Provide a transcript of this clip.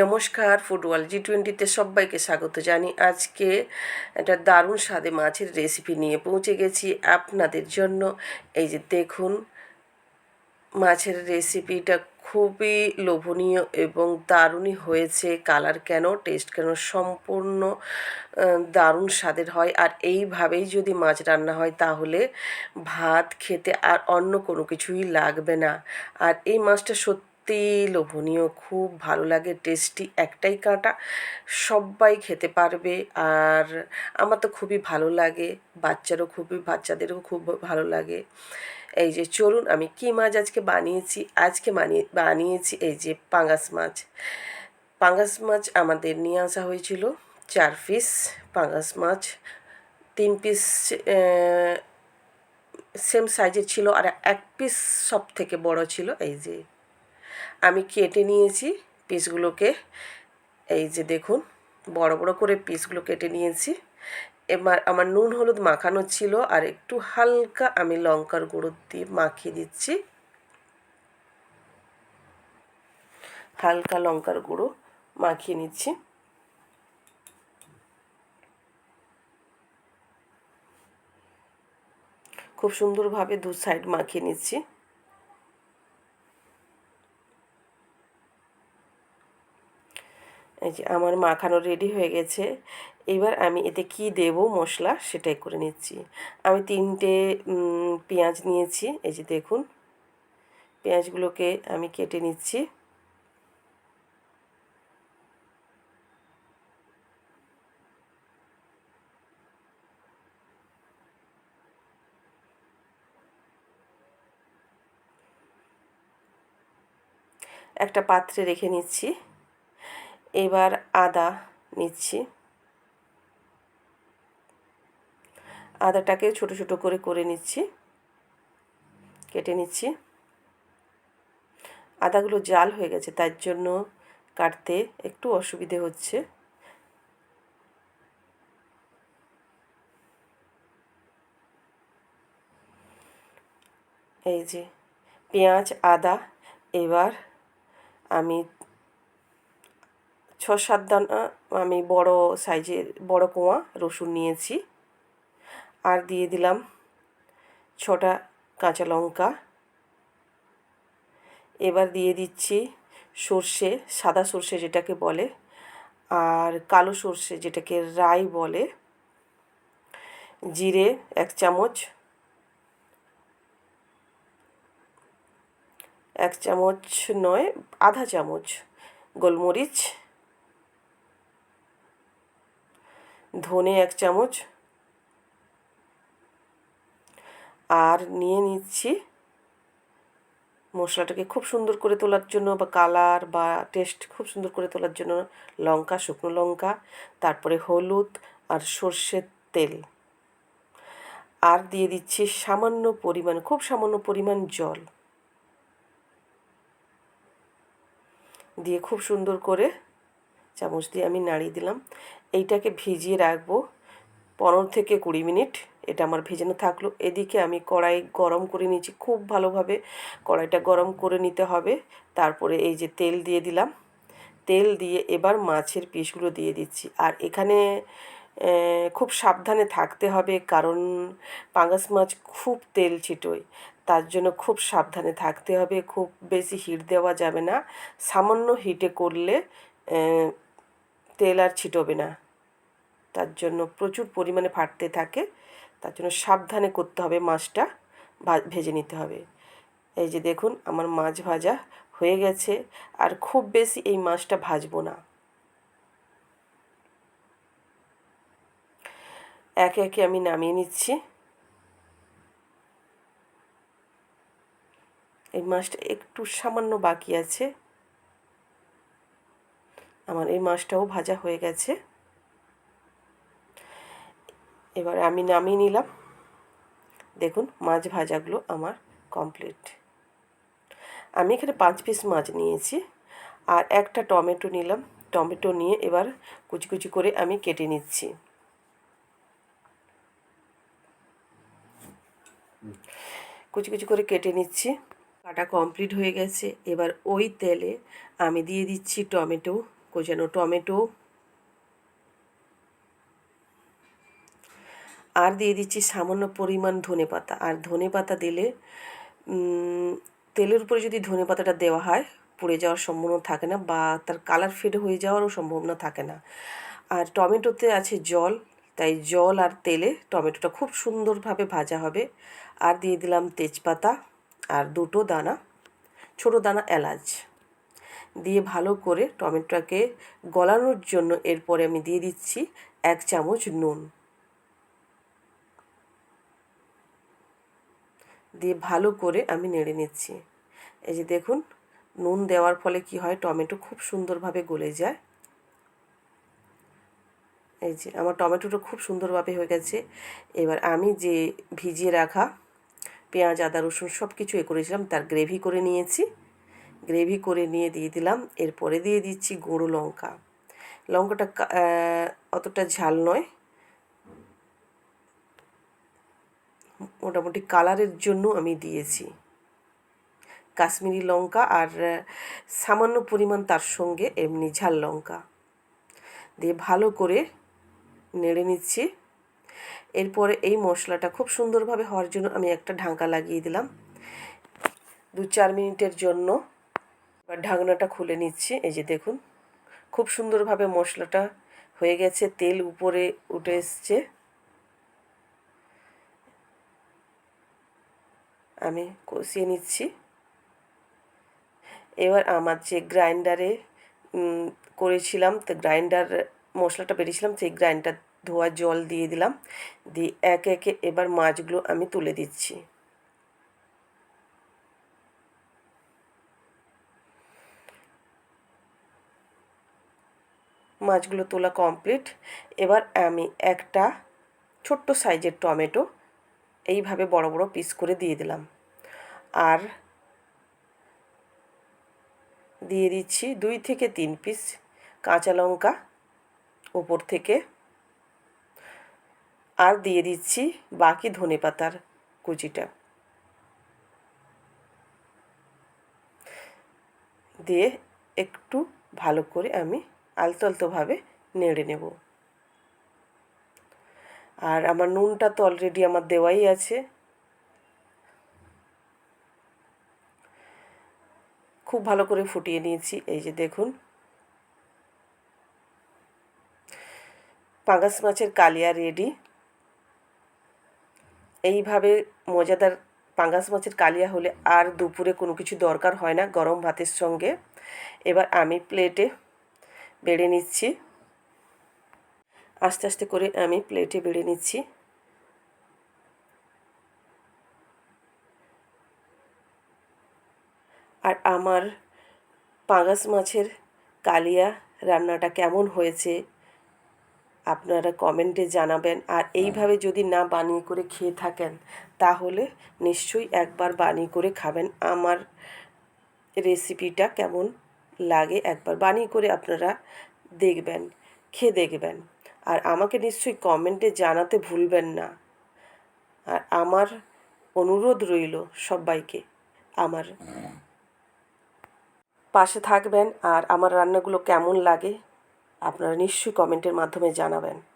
নমস্কার ফুটবল জি টোয়েন্টিতে সবাইকে স্বাগত জানি। আজকে একটা দারুণ স্বাদে মাছের রেসিপি নিয়ে পৌঁছে গেছি আপনাদের জন্য। এই যে দেখুন, মাছের রেসিপিটা খুবই লোভনীয় এবং দারুণই হয়েছে। কালার কেন টেস্ট কেন সম্পূর্ণ দারুণ স্বাদের হয়। আর এইভাবেই যদি মাছ রান্না হয় তাহলে ভাত খেতে আর অন্য কোনো কিছুই লাগবে না। আর এই মাছটা সত্যি লোভনীয়, খুব ভালো লাগে, টেস্টি একটাই কাঁটা। সবাই খেতে পারবে আর আমার তো খুবই ভালো লাগে, বাচ্চারও খুবই, বাচ্চাদেরও খুব ভালো লাগে। এই যে চলুন আমি কী মাছ আজকে বানিয়েছি, আজকে বানিয়ে বানিয়েছি এই যে পাঙ্গাস মাছ। পাঙ্গাস মাছ আমাদের নিয়ে আসা হয়েছিল, চার পিস পাঙ্গাস মাছ, তিন পিস সেম সাইজের ছিল আর এক পিস সব থেকে বড় ছিল, এই যে আমি কেটে নিয়েছি পিসগুলোকে। এই যে দেখুন, বড় বড় করে পিসগুলো কেটে নিয়েছি। এবার আমার নুন হলুদ মাখানো ছিল আর একটু হালকা আমি লঙ্কার গুঁড়ো দিয়ে মাখিয়ে দিচ্ছি। হালকা লঙ্কার গুঁড়ো মাখিয়ে নিচ্ছি। খুব সুন্দরভাবে দু সাইড মাখিয়ে নিচ্ছি। এই যে আমার মাখানো রেডি হয়ে গেছে। এবার আমি এতে কি দেব মশলা সেটাই করে নিচ্ছি। আমি তিনটে পেঁয়াজ নিয়েছি, এই যে দেখুন। পেঁয়াজগুলোকে আমি কেটে নিচ্ছি। একটা পাত্রে রেখে নিচ্ছি। এবার আদা নিচ্ছি। আদাটাকে ছোট ছোট করে করে নিচ্ছি। কেটে নিচ্ছি। আদাগুলো জাল হয়ে গেছে, তার জন্য কাটতে একটু অসুবিধে হচ্ছে। এই যে পেঁয়াজ, আদা, এবার আমি ছ সাত দানা আমি বড় সাইজের, বড় কোয়া রসুন নিয়েছি। আর দিয়ে দিলাম ছটা কাঁচা লঙ্কা। এবার দিয়ে দিচ্ছি সর্ষে, সাদা সর্ষে যেটাকে বলে, আর কালো সর্ষে যেটাকে রাই বলে। জিরে এক চামচ। এক চামচ নয়, আধা চামচ গোলমরিচ। ধনে এক চামচ। আর নিয়ে নিচ্ছি মশলাটাকে খুব সুন্দর করে তোলার জন্য বা কালার বা টেস্ট খুব সুন্দর করে তোলার জন্য লঙ্কা, শুকনো লঙ্কা, তারপরে হলুদ আর সর্ষের তেল। আর দিয়ে দিচ্ছি সামান্য পরিমাণ, খুব সামান্য পরিমাণ জল। দিয়ে খুব সুন্দর করে চামচ দিয়ে আমি নাড়িয়ে দিলাম। এইটাকে ভিজিয়ে রাখব পনেরো থেকে কুড়ি মিনিট। এটা আমার ভেজানো থাকল। এদিকে আমি কড়াই গরম করে নিয়েছি। খুব ভালোভাবে কড়াইটা গরম করে নিতে হবে। তারপরে এই যে তেল দিয়ে দিলাম। তেল দিয়ে এবার মাছের পিসগুলো দিয়ে দিচ্ছি। আর এখানে খুব সাবধানে থাকতে হবে কারণ পাঙ্গাস মাছ খুব তেল ছিটোয়। তার জন্য খুব সাবধানে থাকতে হবে। খুব বেশি হিট দেওয়া যাবে না। সামান্য হিটে করলে তেল আর ছিটোবে না। তার জন্য প্রচুর পরিমাণে ফাটতে থাকে। তার জন্য সাবধানে করতে হবে মাছটা ভেজে নিতে হবে। এই যে দেখুন, আমার মাছ ভাজা হয়ে গেছে। আর খুব বেশি এই মাছটা ভাজবো না। একে একে আমি নামিয়ে নিচ্ছি। এই মাছটা একটু সামান্য বাকি আছে। আমার এই মাছটাও ভাজা হয়ে গেছে। এবার আমি নামিয়ে নিলাম। দেখুন, মাছ ভাজাগুলো আমার কমপ্লিট আমি এখানে পাঁচ পিস মাছ নিয়েছি আর একটা টমেটো নিলাম। টমেটো নিয়ে এবার কুচি কুচি করে আমি কেটে নিচ্ছি। কুচি কুচি করে কেটে নিচ্ছি। কাটা কমপ্লিট হয়ে গেছে। এবার ওই তেলে আমি দিয়ে দিচ্ছি টমেটো। কোচানো টমেটো আর দিয়ে দিচ্ছি সামান্য পরিমাণ ধনে পাতা। আর ধনে পাতা দিলে তেলের উপরে যদি ধনে পাতাটা দেওয়া হয়, পুড়ে যাওয়ার সম্ভাবনা থাকে না বা তার কালার ফেড হয়ে যাওয়ারও সম্ভাবনা থাকে না। আর টমেটোতে আছে জল, তাই জল আর তেলে টমেটোটা খুব সুন্দরভাবে ভাজা হবে। আর দিয়ে দিলাম তেজপাতা আর দুটো দানা, ছোটো দানা এলাচ। দিয়ে ভালো করে টমেটোটাকে গলানোর জন্য এরপরে আমি দিয়ে দিচ্ছি এক চামচ নুন। দিয়ে ভালো করে আমি নেড়ে নিচ্ছি। এই যে দেখুন, নুন দেওয়ার ফলে কি হয়, টমেটো খুব সুন্দরভাবে গলে যায়। এই যে আমার টমেটোটা খুব সুন্দরভাবে হয়ে গেছে। এবার আমি যে ভিজিয়ে রাখা পেঁয়াজ, আদা, রসুন সব কিছু এ করেছিলাম, তার গ্রেভি করে নিয়েছি। গ্রেভি করে নিয়ে দিয়ে দিলাম। এরপরে দিয়ে দিচ্ছি গুঁড়ো লঙ্কা। লঙ্কাটা অতটা ঝাল নয়। মোটামুটি কালারের জন্য আমি দিয়েছি। কাশ্মীরি লঙ্কা আর সামান্য পরিমাণ তার সঙ্গে এমনি ঝাল লঙ্কা। দিয়ে ভালো করে নেড়ে নিচ্ছি। এরপরে এই মশলাটা খুব সুন্দরভাবে হওয়ার জন্য আমি একটা ঢাকা লাগিয়ে দিলাম। দু চার মিনিটের জন্য এবার ঢাকনাটা খুলে নিচ্ছি। এই যে দেখুন, খুব সুন্দরভাবে মশলাটা হয়ে গেছে, তেল উপরে উঠে এসছে। আমি কষিয়ে নিচ্ছি। এবার আমার যে গ্রাইন্ডারে করেছিলাম, তো গ্রাইন্ডার মশলাটা বেরিয়েছিলাম সেই গ্রাইন্ডার ধোয়া জল দিয়ে দিলাম। দিয়ে একে একে এবার মাছগুলো আমি তুলে দিচ্ছি। মাছগুলো তোলা কমপ্লিট এবার আমি একটা ছোট্ট সাইজের টমেটো এইভাবে বড় বড় পিস করে দিয়ে দিলাম। আর দিয়ে দিচ্ছি দুই থেকে তিন পিস কাঁচা লঙ্কা ওপর থেকে। আর দিয়ে দিচ্ছি বাকি ধনে পাতার কুচিটা। দিয়ে একটু ভালো করে আমি আলতো আলতোভাবে নেড়ে নেব। আর আমার নুনটা তো অলরেডি আমার দেওয়াই আছে। খুব ভালো করে ফুটিয়ে নিয়েছি, এই যে দেখুন। পাঙ্গাস মাছের কালিয়া রেডি এইভাবে মজাদার পাঙ্গাস মাছের কালিয়া হলে আর দুপুরে কোনো কিছু দরকার হয় না গরম ভাতের সঙ্গে। এবার আমি প্লেটে বেড়ে নিচ্ছি। আস্তে আস্তে করে আমি প্লেটে বেড়ে নিচ্ছি। আর আমার পাঙ্গাস মাছের কালিয়া রান্নাটা কেমন হয়েছে আপনারা কমেন্টে জানাবেন। আর এইভাবে যদি না বানিয়ে করে খেয়ে থাকেন, তাহলে নিশ্চয়ই একবার বানিয়ে করে খাবেন। আমার রেসিপিটা কেমন লাগে একবার। বানিয়ে করে আপনারা দেখবেন, খেয়ে দেখবেন। আর আমাকে নিশ্চয়ই কমেন্টে জানাতে ভুলবেন না। আর আমার অনুরোধ রইল সবাইকে, আমার পাশে থাকবেন আর আমার রান্নাগুলো কেমন লাগে আপনারা নিশ্চয়ই কমেন্টের মাধ্যমে জানাবেন।